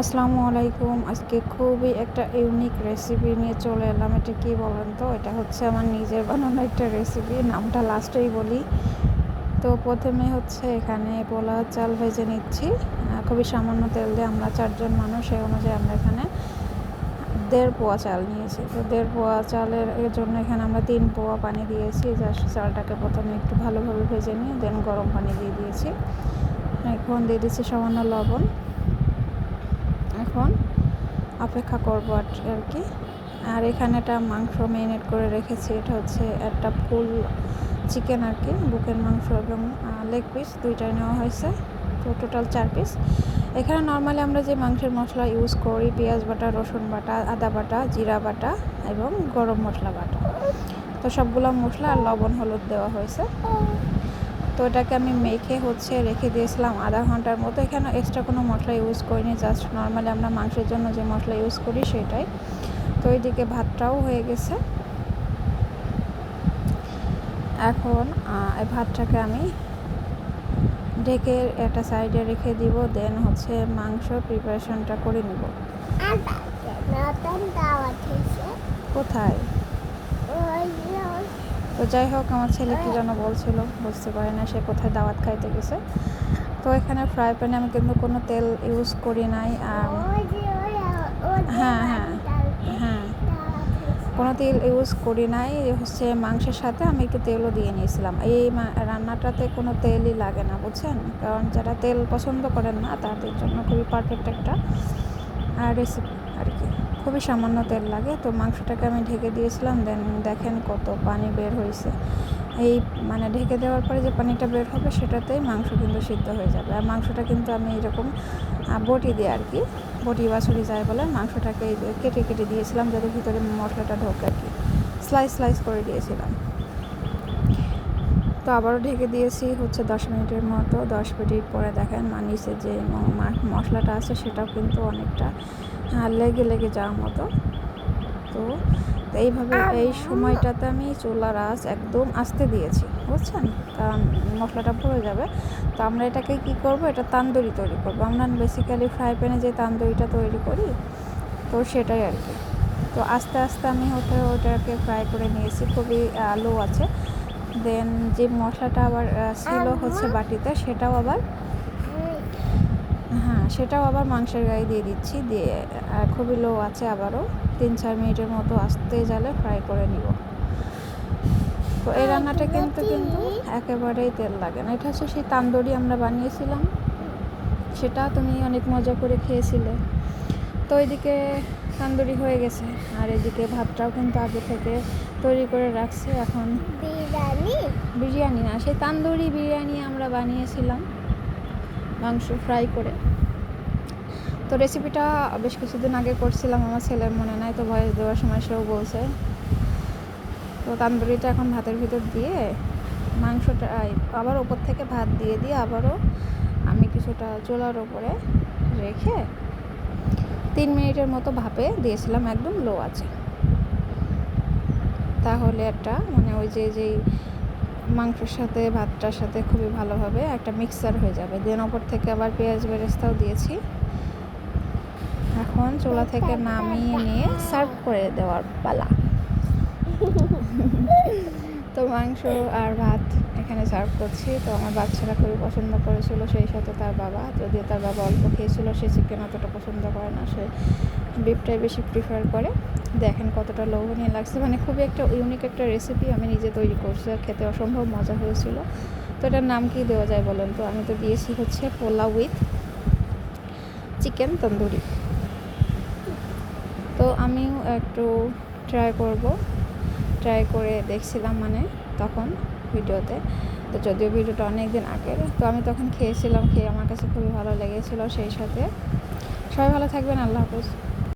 আসসালামু আলাইকুম। আজকে খুবই একটা ইউনিক রেসিপি নিয়ে চলে এলাম। এটা কী বলেন তো? এটা হচ্ছে আমার নিজের বানানো একটা রেসিপি নামটা লাস্টেই বলি। তো প্রথমে হচ্ছে এখানে পোলা চাল ভেজে নিচ্ছি। খুবই সামান্য তেল দিয়ে আমরা চারজন মানুষ, সেই অনুযায়ী আমরা এখানে দেড় পোয়া চাল নিয়েছি। তো দেড় পোয়া চালের জন্য এখানে আমরা তিন পোয়া পানি দিয়েছি। জাস্ট চালটাকে প্রথমে একটু ভালোভাবে ভেজে নিয়ে দেন গরম পানি দিয়ে দিয়েছি। এখন দিয়ে দিচ্ছি সামান্য লবণ। এখন অপেক্ষা করব আর কি, আর এখানে একটা মাংস মেরিনেট করে রেখেছি, এটা হচ্ছে একটা ফুল চিকেন আর কি, বুকের মাংস এবং লেগ পিস দুইটাই নেওয়া হয়েছে। তো টোটাল চার পিস এখানে নর্মালি আমরা যে মাংসের মশলা ইউজ করি, পেঁয়াজ বাটা, রসুন বাটা, আদা বাটা, জিরা বাটা এবং গরম মশলা বাটা। তো সবগুলো মশলা আর লবণ, হলুদ দেওয়া হয়েছে। তো এটাকে আমি মেখে হচ্ছে রেখে দিয়েছিলাম আধা ঘণ্টার মতো। এখানে এক্সট্রা কোনো মশলা ইউজ করিনি জাস্ট নর্মালি আমরা মাংসের জন্য যে মশলা ইউজ করি সেটাই। তো ওইদিকে ভাতটাও হয়ে গেছে। এখন এই ভাতটাকে আমি ঢেকে একটা সাইডে রেখে দিব দেন হচ্ছে মাংস প্রিপারেশনটা করে নিব। কোথায়? তো যাই হোক, আমার ছেলে কী যেন বলছিল, বুঝতে পারে না, সে কোথায় দাওয়াত খাইতে গেছে। তো এখানে ফ্রাই প্যানে আমি কিন্তু কোনো তেল ইউজ করি নাই, আর হ্যাঁ হ্যাঁ হ্যাঁ কোনো তেল ইউজ করি নাই, হচ্ছে মাংসের সাথে আমি একটু তেলও দিয়ে নিয়েছিলাম। এই রান্নাটাতে কোনো তেলই লাগে না, বুঝছেন? কারণ যারা তেল পছন্দ করেন না, তাদের জন্য খুবই পারফেক্ট একটা রেসিপি আর কি। খুবই সামান্য তেল লাগে। তো মাংসটাকে আমি ঢেকে দিয়েছিলাম, দেন দেখেন কত পানি বের হয়েছে এই মানে ঢেকে দেওয়ার পরে যে পানিটা বের হবে, সেটাতেই মাংস কিন্তু সিদ্ধ হয়ে যাবে। আর মাংসটা কিন্তু আমি এরকম বটি দিয়ে আর কি, বটি বাছুরি যায় বলে, মাংসটাকে কেটে কেটে দিয়েছিলাম যাতে ভিতরে মশলাটা ঢোকে আর কি। স্লাইস স্লাইস করে দিয়েছিলাম। তো আবারও ঢেকে দিয়েছি হচ্ছে দশ মিনিটের মতো। দশ মিনিট পরে দেখেন মানিসে যে মশলাটা আছে, সেটাও কিন্তু অনেকটা লেগে লেগে যাওয়ার মতো। তো এইভাবে এই সময়টাতে আমি চুলার আঁচ একদম আস্তে দিয়েছি বুঝছেন? কারণ মশলাটা পড়ে যাবে। তো আমরা এটাকে কি করব? এটা তান্দুরি তৈরি করব। আমরা বেসিক্যালি ফ্রাই প্যানে যে তান্দুরিটা তৈরি করি তো সেটাই আর কি। তো আস্তে আস্তে আমি ওটা ওটাকে ফ্রাই করে নিয়েছি। খুবই আলু আছে। দেন যে মশলাটা আবার ছিল হচ্ছে বাটিতে সেটাও আবার হ্যাঁ সেটাও আবার মাংসের গায়ে দিয়ে দিচ্ছি। দিয়ে খুবই লো আছে আবারও। তিন চার মিনিটের মতো আস্তে জালে ফ্রাই করে নিব। তো এই রান্নাটা কিন্তু কিন্তু একেবারেই তেল লাগে না। এটা হচ্ছে সেই তান্দুরি আমরা বানিয়েছিলাম। সেটা তুমি অনেক মজা করে খেয়েছিলে। তো ওইদিকে তান্দুরি হয়ে গেছে। আর এদিকে ভাতটাও কিন্তু আগে থেকে তৈরি করে রাখছে। এখন বিরিয়ানি? বিরিয়ানি না সেই তান্দুরি বিরিয়ানি আমরা বানিয়েছিলাম মাংস ফ্রাই করে। তো রেসিপিটা বেশ কিছুদিন আগে করছিলাম, আমার ছেলের মনে নাই তো ভয়েস দেওয়ার সময় সেও বলছে। তো তান্দুরিটা এখন ভাতের ভিতর দিয়ে মাংসটা আবার ওপর থেকে ভাত দিয়ে দিয়ে আবারও আমি কিছুটা চোলার ওপরে রেখে তিন মিনিটের মতো ভাপে দিয়েছিলাম, একদম লো আছে তাহলে একটা মানে ওই যে, যেই মাংসের সাথে, ভাতটার সাথে খুবই ভালোভাবে একটা মিক্সার হয়ে যাবে। দেন ওপর থেকে আবার পেঁয়াজ বেরেস্তাও দিয়েছি। এখন চুলা থেকে নামিয়ে নিয়ে সার্ভ করে দেওয়ার পালা। তো মাংস আর ভাত এখানে সার্ভ করছি। তো আমার বাচ্চারা খুবই পছন্দ করেছিল, সেই সাথে তার বাবা। যদিও তার বাবা অল্প খেয়েছিল, সে চিকেন অতটা পছন্দ করে না, সে বিফটাই বেশি প্রিফার করে। দেখেন কতটা লোভনীয় লাগছে। মানে খুবই একটা ইউনিক একটা রেসিপি আমি নিজে তৈরি করছি আর খেতে অসম্ভব মজা হয়েছিল। তো এটার নাম কি দেওয়া যায় বলেন তো? আমি তো দিয়েছি হচ্ছে পোলা উইথ চিকেন তন্দুরি। তো আমিও একটু ট্রাই করব। ট্রাই করে দেখছিলাম মানে তখন ভিডিওতে। তো যদিও ভিডিওটা অনেক দিন আগের, তো আমি তখন খেয়েছিলাম, খেয়ে আমার কাছে খুবই ভালো লেগেছিলো সেই সাথে। সবাই ভালো থাকবেন, আল্লাহ হাফিজ।